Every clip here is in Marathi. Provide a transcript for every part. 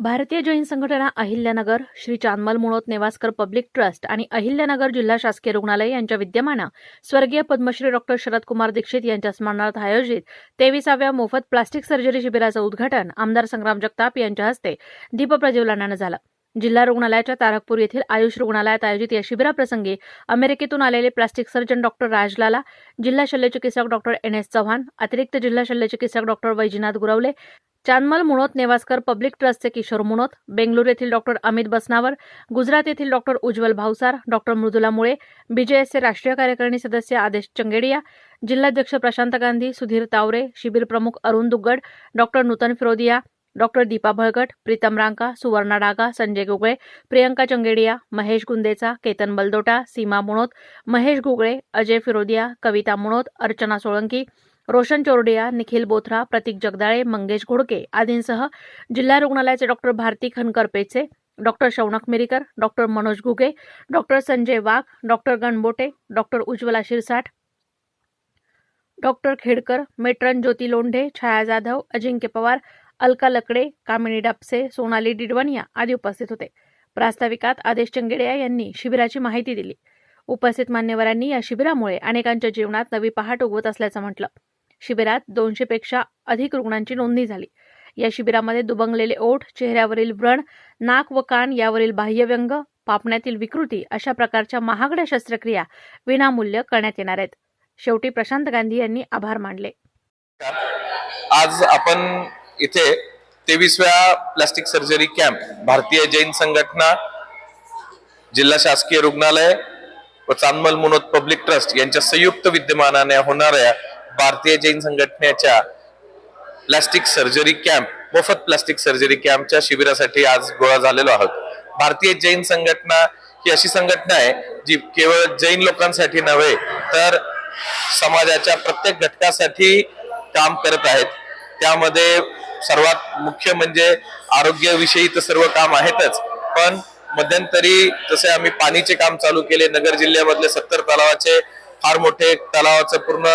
भारतीय जैन संघटना अहिल्यानगर श्री चांदमल मुळोत नेवासकर पब्लिक ट्रस्ट आणि अहिल्यानगर जिल्हा शासकीय रुग्णालय यांच्या विद्यमानं स्वर्गीय पद्मश्री डॉक्टर शरदकुमार दीक्षित यांच्या स्मरणार्थ आयोजित तेविसाव्या मोफत प्लास्टिक सर्जरी शिबिराचं उद्घाटन आमदार संग्राम जगताप यांच्या हस्ते दीपप्रज्वलनानं झालं. जिल्हा रुग्णालयाच्या तारकपूर येथील आयुष रुग्णालयात आयोजित या शिबिराप्रसंगी अमेरिकेतून आलेले प्लास्टिक सर्जन डॉक्टर राजलाला जिल्हा शल्यचिकित्सक डॉक्टर एन एस चव्हाण अतिरिक्त जिल्हा शल्यचिकित्सक डॉक्टर वैजनाथ गुरवले चांदमल मुणोत नेवास्कर पब्लिक ट्रस्टचे किशोर मुणोत बेंगलुरू येथील डॉक्टर अमित बसनावर गुजरात येथील डॉक्टर उज्ज्वल भावसार डॉक्टर मृदुला मुळे बीजेएसचे राष्ट्रीय कार्यकारिणी सदस्य आदेश चंगेडिया जिल्हाध्यक्ष प्रशांत गांधी सुधीर तावरे शिबिर प्रमुख अरुण दुग्गड डॉक्टर नूतन फिरोदिया डॉक्टर दीपा भळगट प्रीतम रांका सुवर्णा डागा संजय गुगळे प्रियंका चंगेडिया महेश गुंदेचा केतन बलदोटा सीमा मुणोत महेश गुगळे अजय फिरोदिया कविता मुणोत अर्चना सोळंकी रोशन चोरडिया निखिल बोथरा प्रतीक जगदाळे मंगेश घोडके आदींसह जिल्हा रुग्णालयाचे doctor Bharati Khankar Peche doctor Shaunak Mirikar doctor Manoj Ghuge doctor Sanjay Wagh doctor Ganbote doctor Ujjwala Shirsat doctor Khedkar matron Jyoti Londhe Chhaya Jadhav Ajinkya Pawar Alka Lakde Kamini Dapse Sonali Didwania आदी उपस्थित होते. प्रास्ताविकात आदेश चंगेडिया यांनी शिबिराची माहिती दिली. उपस्थित मान्यवरांनी या शिबिरामुळे अनेकांच्या जीवनात नवी पहाट उगवत असल्याचं म्हटलं. शिबिरात दोनशे पेक्षा अधिक रुग्णांची नोंदणी झाली. या शिबिरामध्ये दुबंगलेले ओठ चेहऱ्यावरील व्रण नाक व कान यावरील बाह्यव्यंग पापण्यातील विकृती अशा प्रकारच्या महागड्या शस्त्रक्रिया विनामूल्य करण्यात येणार आहेत. शेवटी प्रशांत गांधी यांनी आभार मानले. आज आपण इथे तेवीसव्या प्लास्टिक सर्जरी कॅम्प भारतीय जैन संघटना जिल्हा शासकीय रुग्णालय व चांदमल मुनोद पब्लिक ट्रस्ट यांच्या संयुक्त विद्यमानाने होणाऱ्या भारतीय जैन संघटनेच्या प्लास्टिक सर्जरी कॅम्प मोफत प्लास्टिक सर्जरी कॅम्पच्या शिबिरासाठी आज गोळा झालेलो आहोत. भारतीय जैन संघटना ही अशी संघटना आहे जी केवळ जैन लोकांसाठी नव्हे तर समाजाच्या प्रत्येक घटकासाठी काम करत आहेत. त्यामध्ये सर्वात मुख्य म्हणजे आरोग्याविषयी तर सर्व काम आहेतच पण मध्यंतरी जसे आम्ही पाणीचे काम चालू केले नगर जिल्ह्यामधले सत्तर तलावाचे फार मोठे तलावाचं पूर्ण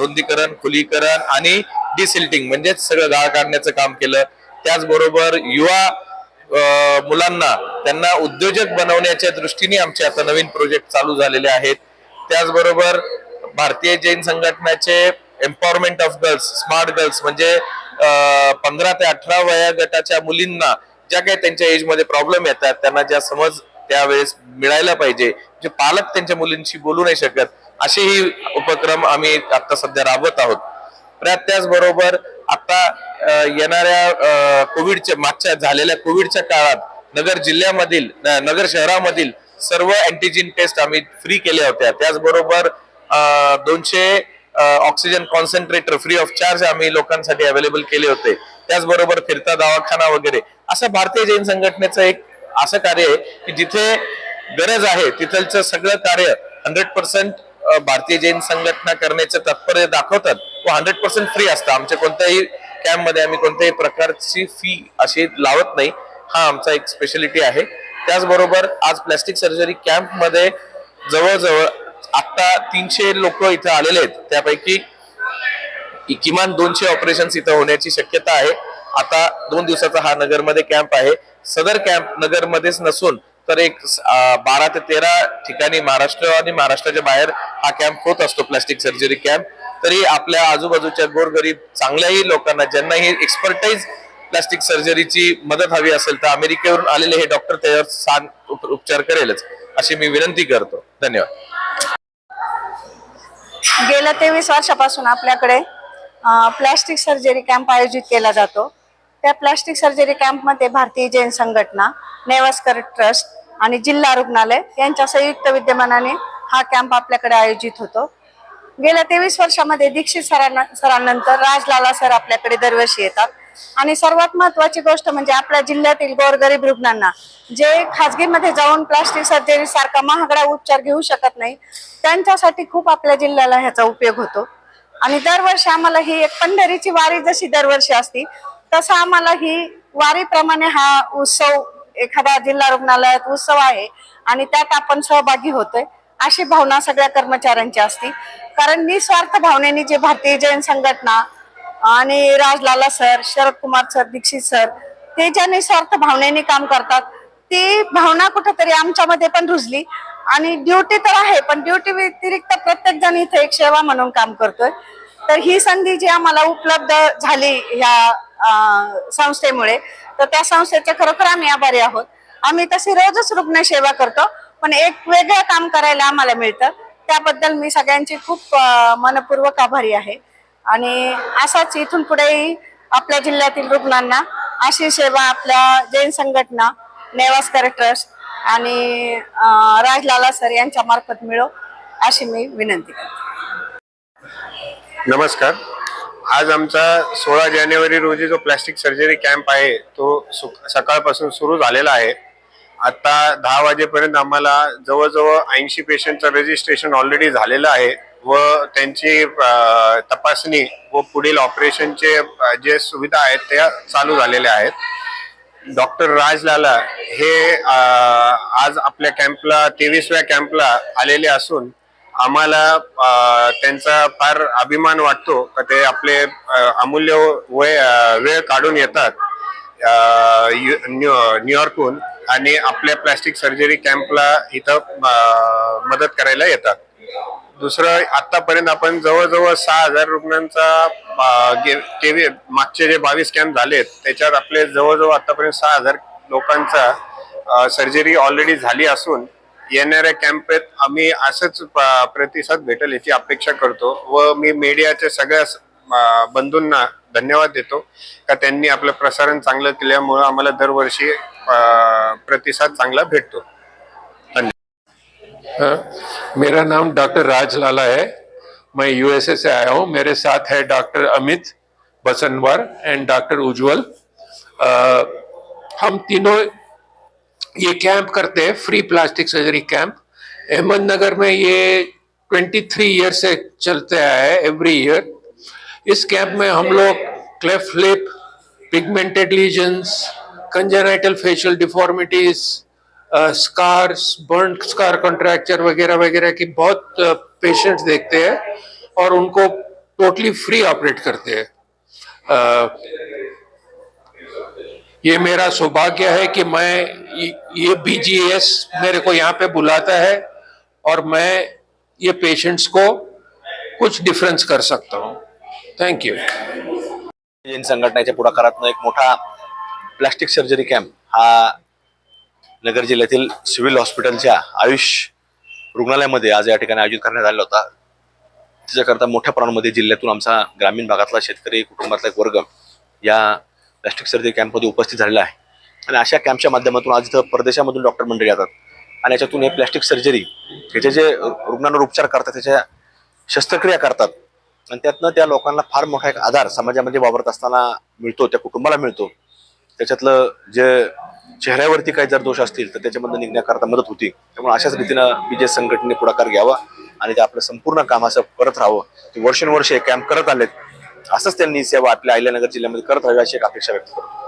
रुंदीकरण खुलीकरण आणि डिसिल्टिंग म्हणजेच सगळं गाळ काढण्याचं काम केलं. त्याचबरोबर युवा मुलांना त्यांना उद्योजक बनवण्याच्या दृष्टीने आमचे आता नवीन प्रोजेक्ट चालू झालेले आहेत. त्याचबरोबर भारतीय Jain संघटनाचे empowerment of girls smart girls म्हणजे पंधरा ते अठरा वया गटाच्या मुलींना ज्या काही त्यांच्या एजमध्ये प्रॉब्लेम येतात त्यांना ज्या समज त्यावेळेस मिळायला पाहिजे. जे पालक त्यांच्या मुलींशी बोलू नाही शकत असेही उपक्रम आम्ही आता सध्या राबवत आहोत. त्याचबरोबर आता येणाऱ्या कोविडच्या मागच्या झालेल्या कोविडच्या काळात नगर जिल्ह्यामधील नगर शहरामधील सर्व अँटीजिन टेस्ट आम्ही फ्री केल्या होत्या. त्याचबरोबर दोनशे oxygen concentrator free of charge आम्ही लोकांसाठी अवेलेबल केले होते. त्याचबरोबर फिरता दवाखाना वगैरे. असं भारतीय जैन संघटनेचं एक असं कार्य आहे की जिथे गरज आहे तिथलचं सगळं कार्य हंड्रेड पर्सेंट भारतीय जैन संघटना करण्याचं तात्पर्य दाखवतात व हंड्रेड पर्सेंट फ्री असतं. आमच्या कोणत्याही कॅम्पमध्ये आम्ही कोणत्याही प्रकारची फी अशी लावत नाही. हा आमचा एक स्पेशालिटी आहे. त्याचबरोबर आज प्लॅस्टिक सर्जरी कॅम्पमध्ये जवळजवळ आत्ता तीनशे लोक इथं आलेले आहेत. त्यापैकी किमान दोनशे ऑपरेशन्स इथं होण्याची शक्यता आहे. आता दोन दिवसाचा हा नगरमध्ये कॅम्प आहे. सदर कॅम्प नगरमध्येच नसून तर एक बारा ते तेरा ठिकाणी महाराष्ट्र आणि महाराष्ट्राच्या बाहेर हा कॅम्प होत असतो प्लास्टिक सर्जरी कॅम्प तरी आपल्या आजूबाजूच्या गोरगरीब चांगल्याही लोकांना ज्यांना ही एक्सपर्टाईज प्लास्टिक सर्जरीची मदत हवी असेल तर अमेरिकेवरून आलेले हे डॉक्टर त्याच्यावर सांग उपचार करेलच अशी मी विनंती करतो. धन्यवाद. गेल्या तेवीस वर्षापासून आपल्याकडे प्लॅस्टिक सर्जरी कॅम्प आयोजित केला जातो. त्या प्लॅस्टिक सर्जरी कॅम्पमध्ये भारतीय जैन संघटना नेवास्कर ट्रस्ट आणि जिल्हा रुग्णालय यांच्या संयुक्त विद्यमानाने हा कॅम्प आपल्याकडे आयोजित होतो. गेल्या तेवीस वर्षामध्ये दीक्षित सरांना सरांनंतर राजलाला सर आपल्याकडे दरवर्षी येतात. आणि सर्वात महत्वाची गोष्ट म्हणजे आपल्या जिल्ह्यातील गोरगरीब रुग्णांना जे खाजगीमध्ये जाऊन प्लास्टिक सर्जरी सारखा महागडा उपचार घेऊ शकत नाही त्यांच्यासाठी खूप आपल्या जिल्ह्याला ह्याचा उपयोग होतो. आणि दरवर्षी आम्हाला ही एक पंढरीची वारी जशी दरवर्षी असती तसं आम्हाला ही वारीप्रमाणे हा उत्सव एखादा जिल्हा रुग्णालयात उत्सव आहे आणि त्यात आपण सहभागी होतोय. अशी भावना सगळ्या कर्मचाऱ्यांची असती. कारण निस्वार्थ भावनेने जे भारतीय जैन संघटना आणि Rajlala sir Sharad Kumar sir Dixit sir ते ज्या निस्वार्थ भावनेने काम करतात ती भावना कुठेतरी आमच्यामध्ये पण रुजली. आणि ड्युटी तर आहे पण ड्युटी व्यतिरिक्त प्रत्येक जण इथे एक सेवा म्हणून काम करतोय. तर ही संधी जी आम्हाला उपलब्ध झाली ह्या संस्थेमुळे. तर त्या संस्थेचे खरोखर आम्ही आभारी आहोत. आम्ही तशी रोजच रुग्ण सेवा करतो पण एक वेगळं काम करायला आम्हाला मिळतं. त्याबद्दल मी सगळ्यांची खूप मनपूर्वक आभारी आहे. आणि असाच इथून पुढेही आपल्या जिल्ह्यातील रुग्णांना अशी सेवा आपल्या जैन संघटना नेवास्कर ट्रस्ट आणि राजलाला सर यांच्या मार्फत मिळो अशी मी विनंती करते. नमस्कार. आज आमचा सोळा जानेवारी रोजी जो प्लॅस्टिक सर्जरी कॅम्प आहे तो सु सकाळपासून सुरू झालेला आहे. आता दहा वाजेपर्यंत आम्हाला जवळजवळ ऐंशी पेशंटचं रजिस्ट्रेशन ऑलरेडी झालेलं आहे व त्यांची तपासणी व पुढील ऑपरेशनचे जे सुविधा आहेत त्या चालू झालेल्या आहेत. डॉक्टर राजलाला हे आज आपल्या कॅम्पला तेवीसव्या कॅम्पला आलेले असून आम्हाला त्यांचा फार अभिमान वाटतो का ते आपले अमूल्य वय वेळ काढून येतात यु- न्यू- न्यूयॉर्कहून आणि आपल्या प्लॅस्टिक सर्जरी कॅम्पला इथं मदत करायला येतात. दुसरं आतापर्यंत आपण जवळजवळ सहा हजार रुग्णांचा अ, मागचे जे बावीस कॅम्प झालेत त्याच्यात आपले जवळजवळ आतापर्यंत सहा हजार लोकांचा सर्जरी ऑलरेडी झाली असून येणाऱ्या कॅम्पेत आम्ही असंच प- प्रतिसाद भेटेल याची अपेक्षा करतो व मी मीडियाच्या सगळ्या बंधूंना धन्यवाद देतो का त्यांनी आपलं प्रसारण चांगलं केल्यामुळं आम्हाला दरवर्षी प्रतिसाद चांगला भेटतो. हाँ, मेरा नाम डॉक्टर राज लाला है। मैं यूएसए से आया हूँ। मेरे साथ है doctor Amit Basanwar and doctor Ujjwal. हम तीनों ये कैंप करते हैं free plastic surgery camp Ahmednagar में ये 23 ईयर से चलते आया है एवरी ईयर इस कैंप में हम लोग cleft lip pigmented lesions congenital facial deformities scars burn scar contracture वगैरह वगैरह की बहुत पेशेंट्स देखते हैं और उनको टोटली फ्री ऑपरेट करते हैं। अ, ये मेरा सौभाग्य है कि मैं ये- बीजीएस मेरे को यहाँ पे बुलाता है और मैं ये पेशेंट्स को कुछ डिफरेंस कर सकता हूँ। थैंक यू जैन संघटनेच्या पुढाकारातून एक मोठा प्लास्टिक सर्जरी कॅम्प हा नगर जिल्ह्यातील सिव्हिल हॉस्पिटलच्या आयुष रुग्णालयामध्ये आज या ठिकाणी आयोजित करण्यात आला होता. त्याच्याकरता मोठ्या प्रमाणामध्ये जिल्ह्यातून आमचा ग्रामीण भागातला शेतकरी कुटुंबातला एक वर्ग या प्लास्टिक सर्जरी कॅम्पमध्ये उपस्थित झालेला आहे. आणि अशा कॅम्पच्या माध्यमातून आज इथं परदेशामधून डॉक्टर मंडळी येतात. आणि याच्यातून हे प्लॅस्टिक सर्जरी ह्याचे जे रुग्णांवर उपचार करतात त्याच्या शस्त्रक्रिया करतात. आणि त्यातनं त्या लोकांना फार मोठा एक आधार समाजामध्ये वावरत असताना मिळतो त्या कुटुंबाला मिळतो. त्याच्यातलं जे चेहऱ्यावरती काही जर दोष असतील तर त्याच्यामधून निघण्याकरता मदत होती. त्यामुळे अशाच रीतीनं बीजे संघटनेने पुढाकार घ्यावा आणि ते आपलं संपूर्ण काम असं करत राहावं. ते वर्षानुवर्षे कॅम्प करत आलेत. असंच त्यांनी सेवा आपल्या अहिल्यानगर जिल्ह्यामध्ये करत राहावी अशी एक अपेक्षा व्यक्त करतो.